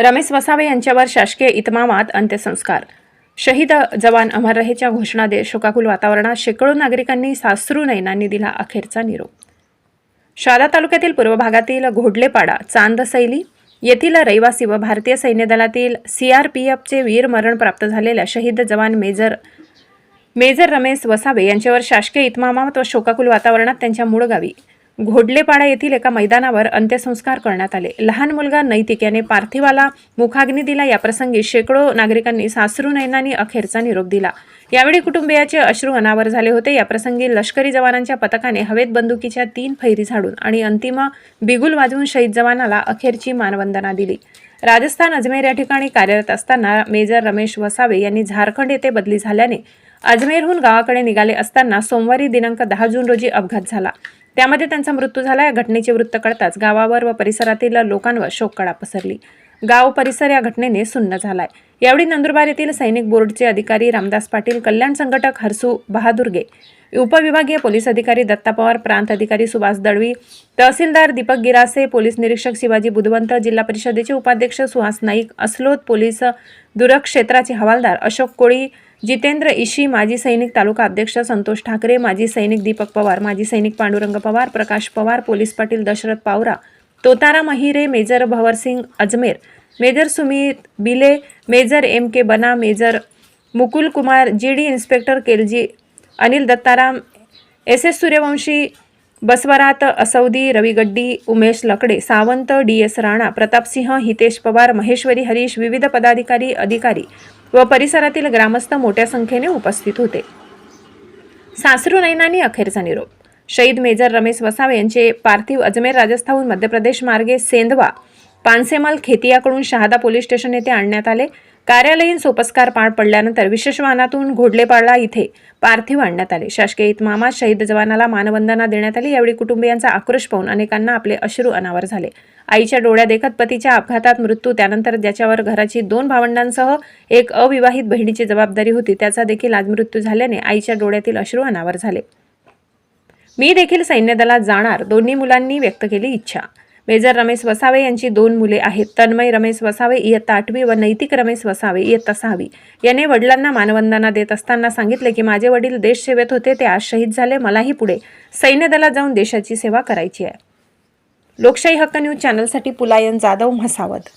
रमेश वसावे यांच्यावर शासकीय इतमामात अंत्यसंस्कार. शहीद जवान अमर रहेच्या घोषणा देत शोकाकुल वातावरणात शेकडो नागरिकांनी सासरू नैनांनी दिला अखेरचा निरोप. शहादा तालुक्यातील पूर्व भागातील घोडलेपाडा चांदसैली येथील रहिवासी व भारतीय सैन्य दलातील सीआरपीएफचे वीर मरण प्राप्त झालेल्या शहीद जवान मेजर मेजर रमेश वसावे यांच्यावर शासकीय इतमामात व शोकाकुल वातावरणात त्यांच्या मूळ गावी घोडलेपाडा येथील एका मैदानावर अंत्यसंस्कार करण्यात आले. लहान मुलगा नैतिक याने पार्थिवाला मुखाग्नी दिला. याप्रसंगी शेकडो नागरिकांनी सासरू नयनांनी अखेरचा निरोप दिला. यावेळी कुटुंबियाचे अश्रू अनावर झाले होते. याप्रसंगी लष्करी जवानांच्या पथकाने हवेत बंदुकीच्या तीन फैरी झाडून आणि अंतिम बिगुल वाजवून शहीद जवानाला अखेरची मानवंदना दिली. राजस्थान अजमेर या ठिकाणी कार्यरत असताना मेजर रमेश वसावे यांनी झारखंड येथे बदली झाल्याने अजमेरहून गावाकडे निघाले असताना सोमवारी दिनांक दहा जून रोजी अपघात झाला. त्यामध्ये त्यांचा मृत्यू झाला. या घटनेचे वृत्त कळताच गावावर व परिसरातील लोकांवर शोककळा पसरली. गाव परिसर या घटनेने सुन्न झालाय. यावेळी नंदुरबार येथील सैनिक बोर्डचे अधिकारी रामदास पाटील कल्याण संघटक हरसू बहादुर्गे उपविभागीय पोलीस अधिकारी दत्ता पवार प्रांत अधिकारी सुभाष दळवी तहसीलदार दीपक गिरासे पोलीस निरीक्षक शिवाजी बुधवंत जिल्हा परिषदेचे उपाध्यक्ष सुहास नाईक अस्लोद पोलीस दुरक क्षेत्राचे हवालदार अशोक कोळी जितेंद्र इशी माजी सैनिक तालुका अध्यक्ष संतोष ठाकरे माजी सैनिक दीपक पवार माजी सैनिक Pandurang Pawar Prakash Pawar police Patil Dashrath Pawara तोतारा Mahire major Bhavarsingh Ajmer major Sumit Bile major M K Bana major Mukul Kumar G D inspector केलजी Anil Dattaram S S Suryavanshi बसवरात असौदी रवी गड्डी उमेश लकडे सावंत डी एस राणा प्रतापसिंह हितेश पवार महेश्वरी हरीश विविध पदाधिकारी अधिकारी व परिसरातील ग्रामस्थ मोठ्या संख्येने उपस्थित होते. सासरू नैनानी अखेरचा निरोप शहीद मेजर रमेश वसावे यांचे पार्थिव अजमेर राजस्थानहून मध्य प्रदेश मार्गे सेंधवा पानसेमल खेतियाकडून शहादा पोलीस स्टेशन येथे आणण्यात आले. कार्यालयीन सोपस्कार पार पडल्यानंतर विशेष वाहनातून घोडलेपाडा इथे पार्थिव आणण्यात आले. शासकीय इतमामात शहीद जवानाला मानवंदना देण्यात आली. यावेळी कुटुंबियांचा आक्रोश पाहून अनेकांना आपले अश्रू अनावर झाले. आईच्या डोळ्या देखत पतीच्या अपघातात मृत्यू त्यानंतर ज्याच्यावर घराची दोन भावंडांसह एक अविवाहित बहिणीची जबाबदारी होती त्याचा देखील आज मृत्यू झाल्याने आईच्या डोळ्यातील अश्रू अनावर झाले. मी देखील सैन्यदलात जाणार दोन्ही मुलांनी व्यक्त केली इच्छा. मेजर रमेश वसावे यांची दोन मुले आहेत. तन्मय रमेश वसावे इयत्ता आठवी व नैतिक रमेश वसावे इयत्ता सहावी. याने वडिलांना मानवंदना देत असताना सांगितले की माझे वडील देश सेवेत होते ते आज शहीद झाले मलाही पुढे सैन्यदलात जाऊन देशाची सेवा करायची आहे. लोकशाही हक्क न्यूज चॅनलसाठी पुलायन जाधव म्हसावत.